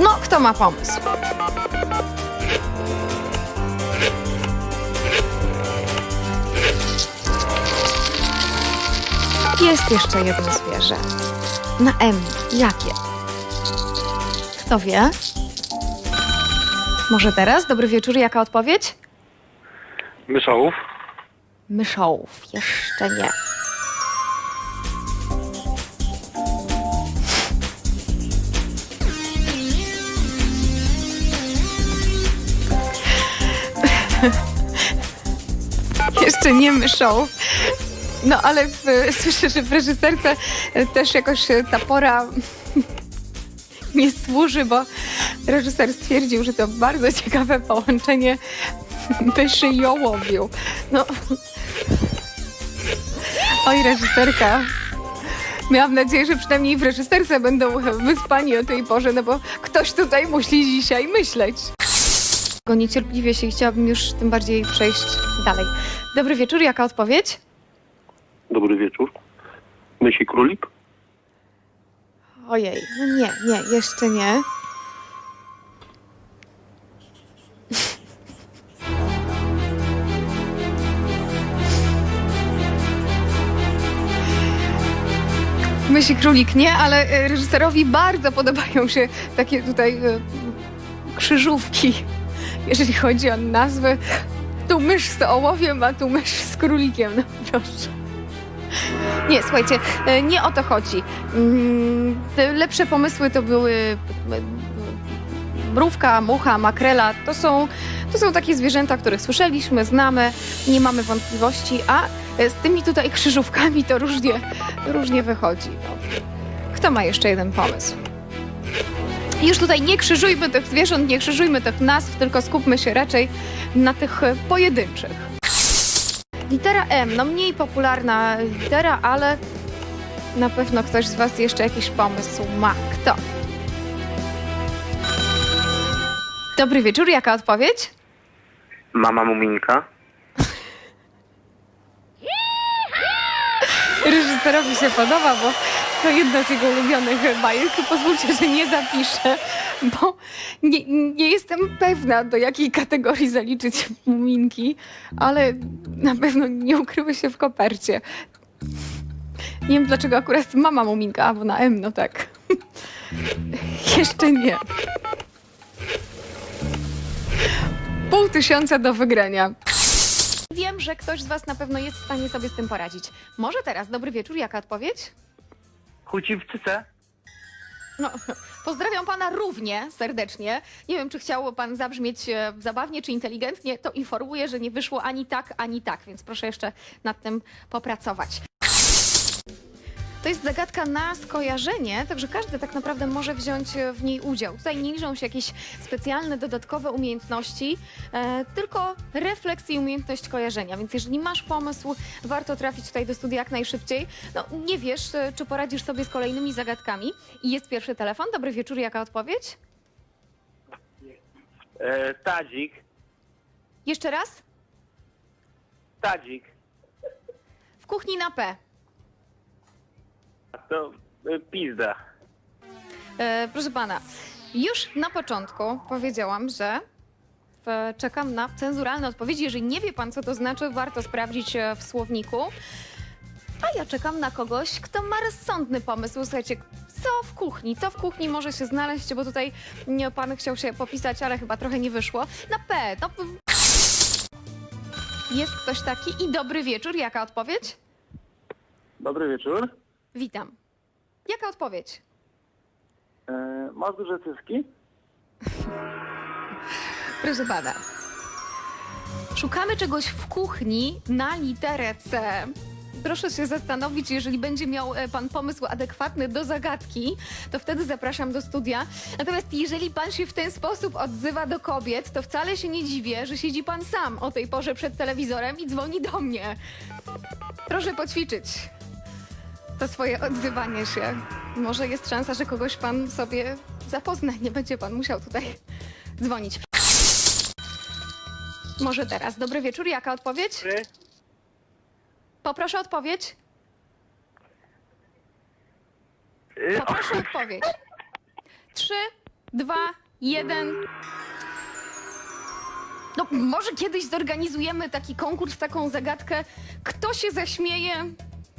No, kto ma pomysł? Jest jeszcze jedno zwierzę. Na M. Jakie? Kto wie? Może teraz? Dobry wieczór. Jaka odpowiedź? Myszołów. Myszołów. Jeszcze nie. Jeszcze nie myszołów. No ale w, słyszę, że w reżyserce też jakoś ta pora nie służy, bo reżyser stwierdził, że to bardzo ciekawe połączenie myszy i ołowiu. No. Oj, reżyserka. Miałam nadzieję, że przynajmniej w reżyserce będą wyspani o tej porze, no bo ktoś tutaj musi dzisiaj myśleć. Go niecierpliwie się chciałabym już tym bardziej przejść dalej. Dobry wieczór, jaka odpowiedź? Dobry wieczór. Mysi królik. Ojej, no nie, nie, jeszcze nie. Myśli królik nie, ale e, reżyserowi bardzo podobają się takie tutaj e, krzyżówki, jeżeli chodzi o nazwy. Tu mysz z ołowiem, a tu mysz z królikiem, no proszę. Nie, słuchajcie, e, nie o to chodzi. Mm, Te lepsze pomysły to były mrówka, mucha, makrela. To są, to są takie zwierzęta, których słyszeliśmy, znamy, nie mamy wątpliwości, a e, z tymi tutaj krzyżówkami to różnie, różnie wychodzi. Kto ma jeszcze jeden pomysł? Już tutaj nie krzyżujmy tych zwierząt, nie krzyżujmy tych nazw, tylko skupmy się raczej na tych pojedynczych. Litera M, no mniej popularna litera, ale na pewno ktoś z Was jeszcze jakiś pomysł ma. Kto? Dobry wieczór, jaka odpowiedź? Mama Muminka. Reżyserowi się podoba, bo to jedno z jego ulubionych bajek. Pozwólcie, że nie zapiszę, bo nie, nie jestem pewna, do jakiej kategorii zaliczyć muminki, ale na pewno nie ukryły się w kopercie. Nie wiem, dlaczego akurat mama muminka, albo na M, no tak. Jeszcze nie. Pół tysiąca do wygrania. Wiem, że ktoś z Was na pewno jest w stanie sobie z tym poradzić. Może teraz, dobry wieczór, jaka odpowiedź? Huciwczyce. No, pozdrawiam pana równie serdecznie. Nie wiem, czy chciał pan zabrzmieć e, zabawnie czy inteligentnie. To informuję, że nie wyszło ani tak, ani tak, więc proszę jeszcze nad tym popracować. To jest zagadka na skojarzenie, także każdy tak naprawdę może wziąć e, w niej udział. Tutaj nie liczą się jakieś specjalne, dodatkowe umiejętności, e, tylko refleks i umiejętność kojarzenia. Więc jeżeli masz pomysł, warto trafić tutaj do studia jak najszybciej. No, nie wiesz, e, czy poradzisz sobie z kolejnymi zagadkami. I jest pierwszy telefon. Dobry wieczór, jaka odpowiedź? E, tadzik. Jeszcze raz? Tadzik. W kuchni na P. To e, pizda. E, proszę pana, już na początku powiedziałam, że w, czekam na cenzuralne odpowiedzi. Jeżeli nie wie pan, co to znaczy, warto sprawdzić e, w słowniku. A ja czekam na kogoś, kto ma rozsądny pomysł. Słuchajcie, co w kuchni? Co w kuchni może się znaleźć? Bo tutaj nie, pan chciał się popisać, ale chyba trochę nie wyszło. Na P. No, p- jest ktoś taki i dobry wieczór. Jaka odpowiedź? Dobry wieczór. Witam. Jaka odpowiedź? E, masz duże cyski? Proszę pana. Szukamy czegoś w kuchni na literę C. Proszę się zastanowić, jeżeli będzie miał e, pan pomysł adekwatny do zagadki, to wtedy zapraszam do studia. Natomiast jeżeli pan się w ten sposób odzywa do kobiet, to wcale się nie dziwię, że siedzi pan sam o tej porze przed telewizorem i dzwoni do mnie. Proszę poćwiczyć to swoje odzywanie się. Może jest szansa, że kogoś pan sobie zapozna. Nie będzie pan musiał tutaj dzwonić. Może teraz. Dobry wieczór. Jaka odpowiedź? Trzy. Poproszę odpowiedź. E, Poproszę odpowiedź. Trzy, dwa, jeden. No, może kiedyś zorganizujemy taki konkurs, taką zagadkę. Kto się zaśmieje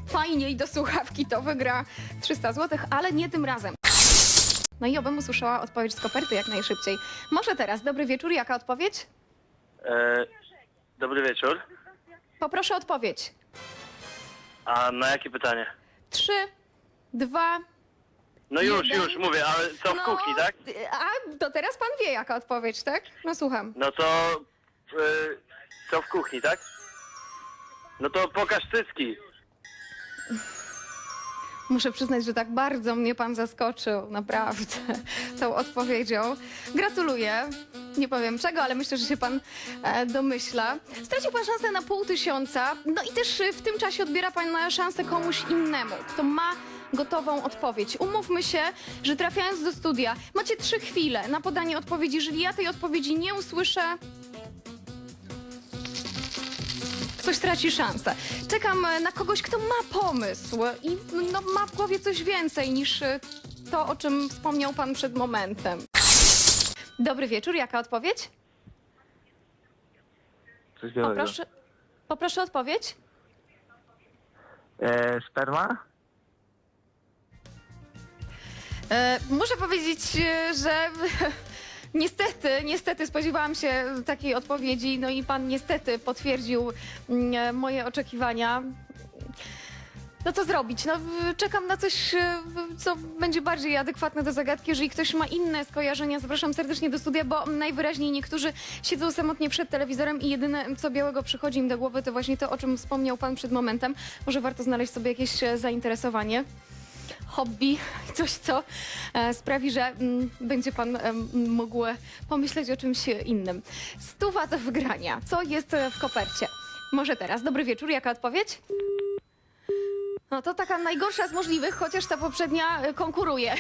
fajnie i do słuchawki, to wygra 300 zł, ale nie tym razem. No i obym usłyszała odpowiedź z koperty jak najszybciej. Może teraz, dobry wieczór, jaka odpowiedź? E, dobry wieczór. Poproszę odpowiedź. A na jakie pytanie? Trzy, dwa, No już, Jeden. już mówię, ale co w no, kuchni, tak? A, to teraz pan wie jaka odpowiedź, tak? No słucham. No to e, co w kuchni, tak? No to pokaż cycki. Muszę przyznać, że tak bardzo mnie pan zaskoczył, naprawdę, tą odpowiedzią. Gratuluję. Nie powiem czego, ale myślę, że się pan e, domyśla. Stracił pan szansę na pół tysiąca, no i też e, w tym czasie odbiera pan szansę komuś innemu, kto ma gotową odpowiedź. Umówmy się, że trafiając do studia, macie trzy chwile na podanie odpowiedzi. Jeżeli ja tej odpowiedzi nie usłyszę, ktoś traci szansę. Czekam e, na kogoś, kto ma pomysł i no, ma w głowie coś więcej niż e, to, o czym wspomniał pan przed momentem. Dobry wieczór, jaka odpowiedź? Coś Poproszę, poproszę odpowiedź. E, sperma? E, muszę powiedzieć, e, że niestety, niestety spodziewałam się takiej odpowiedzi, no i pan niestety potwierdził mm, e, moje oczekiwania. No co zrobić? No, czekam na coś, e, co będzie bardziej adekwatne do zagadki. Jeżeli ktoś ma inne skojarzenia, zapraszam serdecznie do studia, bo najwyraźniej niektórzy siedzą samotnie przed telewizorem i jedyne, co białego przychodzi im do głowy, to właśnie to, o czym wspomniał pan przed momentem. Może warto znaleźć sobie jakieś e, zainteresowanie hobby, coś, co e, sprawi, że mm, będzie pan mógł pomyśleć o czymś innym. Stuwa do wygrania. Co jest e, w kopercie? Może teraz. Dobry wieczór. Jaka odpowiedź? No to taka najgorsza z możliwych, chociaż ta poprzednia e, konkuruje.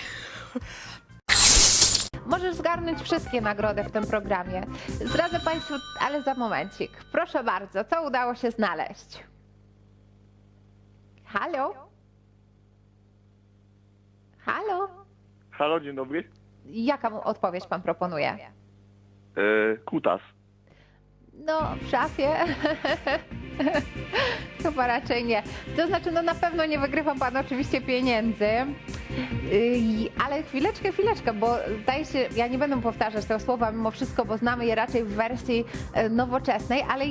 Możesz zgarnąć wszystkie nagrody w tym programie. Zdradzę Państwu, ale za momencik. Proszę bardzo, co udało się znaleźć? Halo? Halo? Halo, dzień dobry. Jaką odpowiedź Pan proponuje? E, kutas. No, w szafie. Chyba raczej nie. To znaczy, no na pewno nie wygrywa Pan oczywiście pieniędzy. Ale chwileczkę, chwileczkę, bo zdaje się, ja nie będę powtarzać tego słowa mimo wszystko, bo znamy je raczej w wersji e, nowoczesnej, ale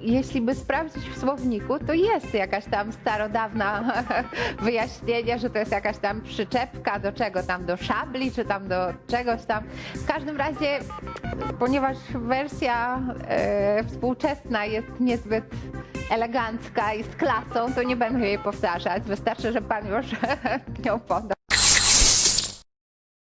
jeśli by sprawdzić w słowniku, to jest jakaś tam starodawna wyjaśnienie, że to jest jakaś tam przyczepka do czego tam, do szabli, czy tam do czegoś tam. W każdym razie, ponieważ wersja e, współczesna jest niezbyt elegancka i z klasą, to nie będę jej powtarzać. Wystarczy, że pan już ją poda.